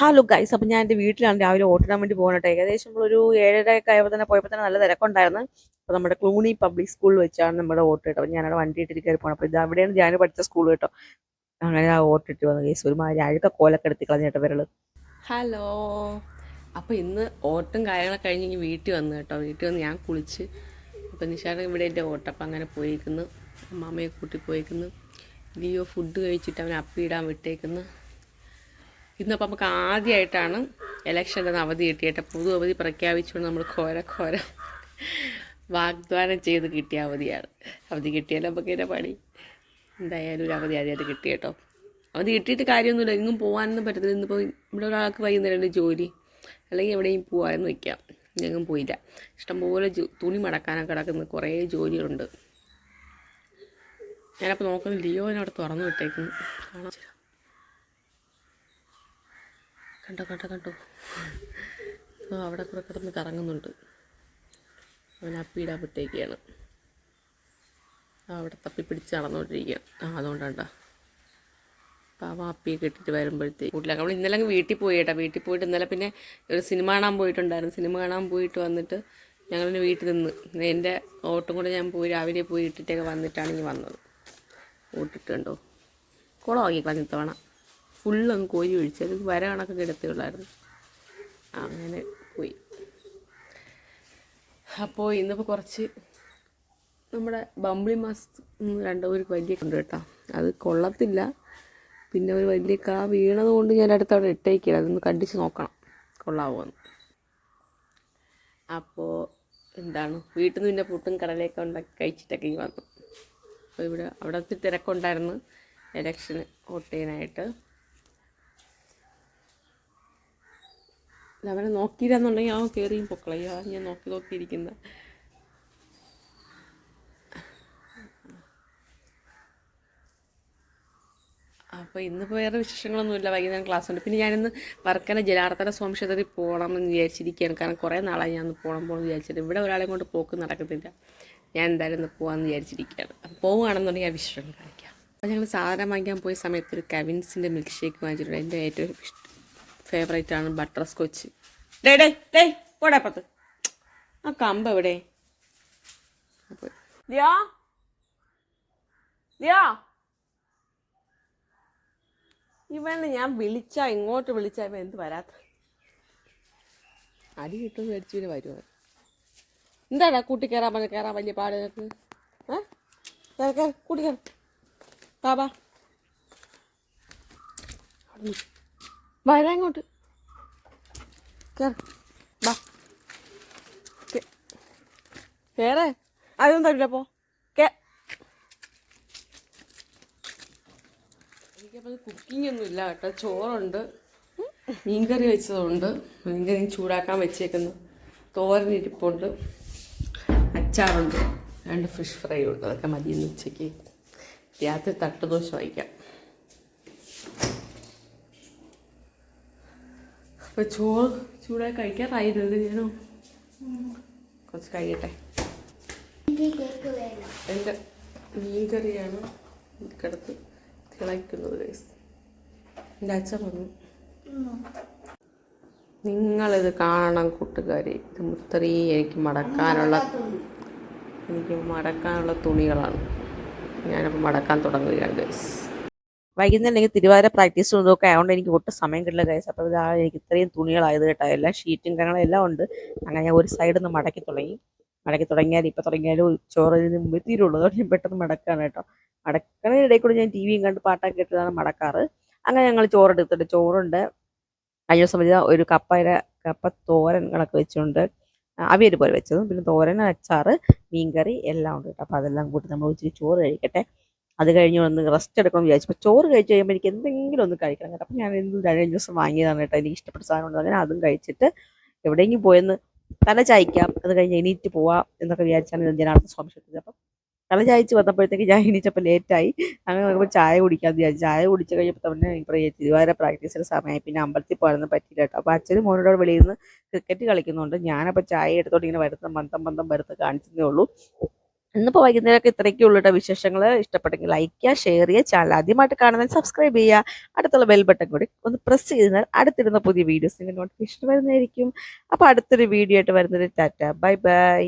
Hello guys അപ്പം ഞാൻ എന്റെ വീട്ടിലാണ് രാവിലെ ഓട്ടിടാൻ വേണ്ടി പോകുന്നത് ഏകദേശം നമ്മളൊരു ഏഴര ഒക്കെ ആയപ്പോൾ തന്നെ പോയപ്പോൾ തന്നെ നല്ല തിരക്കുണ്ടായിരുന്നു. അപ്പോൾ നമ്മുടെ ക്ലൂണി പബ്ലിക് സ്കൂളിൽ വെച്ചാണ് നമ്മുടെ ഓട്ടിട്ട് അപ്പോൾ ഞാനവിടെ വണ്ടി ഇട്ടിട്ട് കയറി പോകണം അപ്പോൾ ഇത് അവിടെയാണ് ഞാൻ പഠിച്ച സ്കൂൾ കേട്ടോ. അങ്ങനെ ആ ഓട്ടിട്ട് വന്നു. ഗൈസ് ഒരുമാതിരി അഴുക്ക കോലൊക്കെ എടുത്തി കളഞ്ഞിട്ട് വിരൽ ഹലോ അപ്പോൾ ഇന്ന് ഓട്ടും കാര്യങ്ങളൊക്കെ കഴിഞ്ഞ് ഇനി വീട്ടിൽ വന്നു കേട്ടോ. വീട്ടിൽ വന്ന് ഞാൻ കുളിച്ച് അപ്പം നിഷാദ് ഇവിടെ എന്റെ ഓട്ടപ്പം അങ്ങനെ പോയിരിക്കുന്നു അമ്മാമ്മയെ കൂട്ടി പോയിരിക്കുന്നു ഇനിയോ ഫുഡ് കഴിച്ചിട്ട് അവനെ അപ്പിടാൻ വിട്ടേക്കുന്നു. ഇന്നപ്പോൾ നമുക്ക് ആദ്യമായിട്ടാണ് ഇലക്ഷന്റെ അവധി കിട്ടിയിട്ട് പുതു അവധി പ്രഖ്യാപിച്ചുകൊണ്ട് നമ്മൾ ഘോര ഘോര വാഗ്ദാനം ചെയ്ത് കിട്ടിയ അവധിയാണ്. അവധി കിട്ടിയാലും നമുക്ക് എന്റെ പണി? എന്തായാലും ഒരു അവധി ആദ്യമായിട്ട് കിട്ടി കേട്ടോ. അവധി കിട്ടിയിട്ട് കാര്യമൊന്നുമില്ല. എങ്ങും പോകാനൊന്നും പറ്റത്തില്ല. ഇന്നിപ്പോൾ ഇവിടെ ഒരാൾക്ക് വൈകുന്നേരം ജോലി? അല്ലെങ്കിൽ എവിടെയും പോകാമെന്ന് വയ്ക്കാം ഞങ്ങും പോയില്ല. ഇഷ്ടംപോലെ തുണി മടക്കാനൊക്കെ കിടക്കുന്ന. കുറേ ജോലികളുണ്ട്. ഞാനപ്പോൾ നോക്കുന്നു ലിയോനവിടെ തുറന്നു വിട്ടേക്കുന്നു. കാണാൻ കണ്ടോ കണ്ടോ കണ്ടോ? അവിടെ കൂടെ കിടന്ന് കറങ്ങുന്നുണ്ട്. അവൻ അപ്പിയിടാൻ വിട്ടേക്കാണ്. അവിടെ തപ്പി പിടിച്ച് നടന്നുകൊണ്ടിരിക്കുക ആ അതുകൊണ്ടാണ്ടാ അവൻ അപ്പിയൊക്കെ ഇട്ടിട്ട് വരുമ്പോഴത്തേക്ക് വീട്ടിലൊക്കെ നമ്മൾ ഇന്നലെ അങ്ങ് വീട്ടിൽ പോയി കേട്ടോ. വീട്ടിൽ പോയിട്ട് ഇന്നലെ പിന്നെ ഒരു സിനിമ കാണാൻ പോയിട്ടുണ്ടായിരുന്നു. സിനിമ കാണാൻ പോയിട്ട് വന്നിട്ട് ഞങ്ങളിന് വീട്ടിൽ നിന്ന് എന്റെ ഓട്ടം കൂടെ ഞാൻ പോയി രാവിലെ പോയി ഇട്ടിട്ടൊക്കെ വന്നിട്ടാണ് ഇനി വന്നത്. ഓട്ടിട്ടുണ്ടോ കുളമാക്കി കളഞ്ഞ തവണ ഫുള്ളങ്ങ് കോരി ഒഴിച്ച് അത് വര കണക്കൊക്കെ എടുത്തേ അങ്ങനെ പോയി. അപ്പോൾ ഇന്നിപ്പോൾ കുറച്ച് നമ്മുടെ ബംബിളി മാസ് രണ്ട് ഒരു വലിയ ഉണ്ട് കേട്ടോ. അത് കൊള്ളത്തില്ല. പിന്നെ ഒരു വലിയ കാ വീണത് കൊണ്ട് ഞാൻ അടുത്ത് അവിടെ ഇട്ടേക്കില്ല. അതൊന്ന് കണ്ടിച്ച് നോക്കണം. കൊള്ളാവോന്ന്. അപ്പോൾ എന്താണ്? വീട്ടിൽ നിന്ന് പിന്നെ പുട്ടും കടലയൊക്കെ ഉണ്ടാക്കി കഴിച്ചിട്ടൊക്കെ ഈ വന്നു. അപ്പോൾ ഇവിടെ അവിടെ തിരക്കുണ്ടായിരുന്നു. ഇലക്ഷന് വോട്ട് ചെയ്യാനായിട്ട്. അവനെ നോക്കിയില്ലെന്നുണ്ടെങ്കിൽ ആ കയറിയും പൊക്കളയ്യോ ഞാൻ നോക്കി നോക്കിയിരിക്കുന്ന. അപ്പോൾ ഇന്നിപ്പോൾ വേറെ വിശേഷങ്ങളൊന്നുമില്ല. വൈകുന്നേരം ക്ലാസ് ഉണ്ട്. പിന്നെ ഞാനിന്ന് വർക്കല ജലാർത്തന സ്വാമി ക്ഷേത്രത്തിൽ പോകണം എന്ന് വിചാരിച്ചിരിക്കുകയാണ്. കാരണം കുറേ നാളായി ഞാൻ പോകണം പോകണം വിചാരിച്ചിട്ട്. ഇവിടെ ഒരാളെ കൊണ്ട് പോക്ക് നടക്കത്തില്ല ഞാൻ എന്തായാലും ഒന്ന് പോകാമെന്ന് വിചാരിച്ചിരിക്കുകയാണ്. പോവുകയാണെന്നുണ്ടെങ്കിൽ ഞാൻ വിശേഷം കാണിക്കാം. അപ്പോൾ ഞങ്ങൾ സാധനം വാങ്ങിക്കാൻ പോയ സമയത്ത് ഒരു കവിൻസിന്റെ മിൽക്ക് ഷേക്ക് വാങ്ങിച്ചിട്ടുണ്ട്. എന്റെ ഏറ്റവും ഇഷ്ടം. ഫേവറേറ്റ് ആണ് butterscotch day day day പത്ത് ആ കമ്പ് എവിടെ? ഇവന് ഇവനെ ഞാൻ വിളിച്ചാ ഇങ്ങോട്ട് വിളിച്ചാ എന്ത് വരാത്ത? അടി കിട്ടും മേടിച്ചു പിന്നെ വരുമോ എന്താണ് കൂട്ടി കയറാൻ പറഞ്ഞ കയറാൻ വലിയ പാട് നിനക്ക്? ഏ? കൂട്ടി കയറി ബാബാ അവിടെ. വരാ ഇങ്ങോട്ട്. വാ. അതൊന്നും തരില്ല പോ. കുക്കിംഗ് ഒന്നും ഇല്ല കേട്ടോ. ചോറുണ്ട്. മീൻകറി വെച്ചതുണ്ട്. മീൻകറി ചൂടാക്കാൻ വെച്ചേക്കുന്നു. തോരൻ ഇരിപ്പുണ്ട്. അച്ചാറുണ്ട്. രണ്ട് ഫിഷ് ഫ്രൈ ഉണ്ട്. അതൊക്കെ മതി ഇന്ന് ഉച്ചയ്ക്ക്. രാത്രി തട്ടുദോശ വയ്ക്കാം. അപ്പോൾ ചോറ് ചൂടായി കഴിക്കാറായിട്ടുണ്ട് ഞാനോ. കുറച്ച് കഴിയട്ടെ. എന്റെ മീൻകറിയാണ് കിടത്ത് തിളയ്ക്കുന്നത് ഗൈസ് എന്റെ അച്ഛൻ വന്നു. നിങ്ങളിത് കാണണം കൂട്ടുകാരി. ഇത് മുത്തറി എനിക്ക് മടക്കാനുള്ള എനിക്ക് മടക്കാനുള്ള തുണികളാണ്. ഞാനപ്പോൾ മടക്കാൻ തുടങ്ങുകയാണ് ഗൈസ് വൈകുന്നേരം എനിക്ക് തിരുവാതിര പ്രാക്ടീസ് ഇതൊക്കെ ആയതുകൊണ്ട് എനിക്ക് ഒട്ടും സമയം കിട്ടില്ല കൈസ് അപ്പോൾ ഇതാ എനിക്ക് ഇത്രയും തുണികളായത് കേട്ടോ. എല്ലാം ഷീറ്റും കാര്യങ്ങളും എല്ലാം ഉണ്ട്. അങ്ങനെ ഞാൻ ഒരു സൈഡിൽ നിന്ന് മടക്കി തുടങ്ങി. മടക്കി തുടങ്ങിയാൽ ഇപ്പം തുടങ്ങിയാലും ചോറിന് മുമ്പ് തീരുള്ളൂ. അതുകൊണ്ട് ഞാൻ പെട്ടെന്ന് മടക്കാണ് കേട്ടോ. മടക്കണ ഇടയിൽ കൂടെ ഞാൻ ടി വിയും കണ്ട് പാട്ടൊക്കെ കേട്ടിട്ടാണ് മടക്കാറ്. അങ്ങനെ ഞങ്ങൾ ചോറെടുത്തിട്ട് ചോറുണ്ട്. കഴിഞ്ഞ ദിവസം ഒരു കപ്പയുടെ കപ്പ തോരൻ കണക്ക് വെച്ചുകൊണ്ട് അവിയൽ പോലെ വെച്ചതും. പിന്നെ തോരൻ അച്ചാറ് മീൻകറി എല്ലാം ഉണ്ട് കേട്ടോ. അപ്പോൾ അതെല്ലാം കൂട്ടി നമ്മൾ ഇച്ചിരി ചോറ് കഴിക്കട്ടെ. അത് കഴിഞ്ഞ് ഒന്ന് റെസ്റ്റ് എടുക്കണം വിചാരിച്ചു. അപ്പോൾ ചോറ് കഴിച്ച് കഴിയുമ്പോൾ എനിക്ക് എന്തെങ്കിലും ഒന്ന് കഴിക്കണം കേട്ടോ. അപ്പോൾ ഞാൻ എന്തും കഴിഞ്ഞ ദിവസം വാങ്ങിയതാണ് കേട്ടോ എനിക്ക് ഇഷ്ടപ്പെട്ട സാധനം അങ്ങനെ അതും കഴിച്ചിട്ട് എവിടെയെങ്കിലും പോയെന്ന് തല ചായ്ക്കാം. അത് കഴിഞ്ഞ് എണീറ്റ് പോവാം എന്നൊക്കെ വിചാരിച്ചാണ് ഞാൻ സ്വാമി സംശയത്തിൽ അപ്പം തല ചായച്ച് വന്നപ്പോഴത്തേക്ക് ഞാൻ എണീച്ചപ്പോൾ ലേറ്റായി. അങ്ങനെ നോക്കുമ്പോൾ ചായ കുടിക്കാമെന്ന് വിചാരിച്ചു. ചായ കുടിച്ച് കഴിഞ്ഞപ്പോൾ തന്നെ ഈ തിരുവാതിര പ്രാക്ടീസിന് സമയമായി. പിന്നെ അമ്പലത്തിൽ പോകാനൊന്നും പറ്റില്ല കേട്ടോ. അപ്പോൾ അച്ഛനും മോനോട് വെളിയിൽ നിന്ന് ക്രിക്കറ്റ് കളിക്കുന്നുണ്ട്. ഞാനപ്പോൾ ചായ എടുത്തോണ്ട് ഇങ്ങനെ വരുന്ന മന്ദം മന്ദം വരുത്ത് കാണിച്ചതേ ഉള്ളൂ. ഇന്നിപ്പോൾ വൈകുന്നേരമൊക്കെ ഇത്രയൊക്കെ ഉള്ളുടെ വിശേഷങ്ങൾ ഇഷ്ടപ്പെട്ടെങ്കിൽ ലൈക്ക് ചെയ്യുക ഷെയർ ചെയ്യുക ചാനൽ ആദ്യമായിട്ട് കാണുന്നതിന് സബ്സ്ക്രൈബ് ചെയ്യുക അടുത്തുള്ള ബെൽ ബട്ടൺ കൂടി ഒന്ന് പ്രസ് ചെയ്താൽ അടുത്തിരുന്ന പുതിയ വീഡിയോസിന്റെ നോട്ടിഫിക്കേഷൻ വരുന്നതായിരിക്കും. അപ്പോൾ അടുത്തൊരു വീഡിയോ ആയിട്ട് വരുന്നത് ടാറ്റ. Bye bye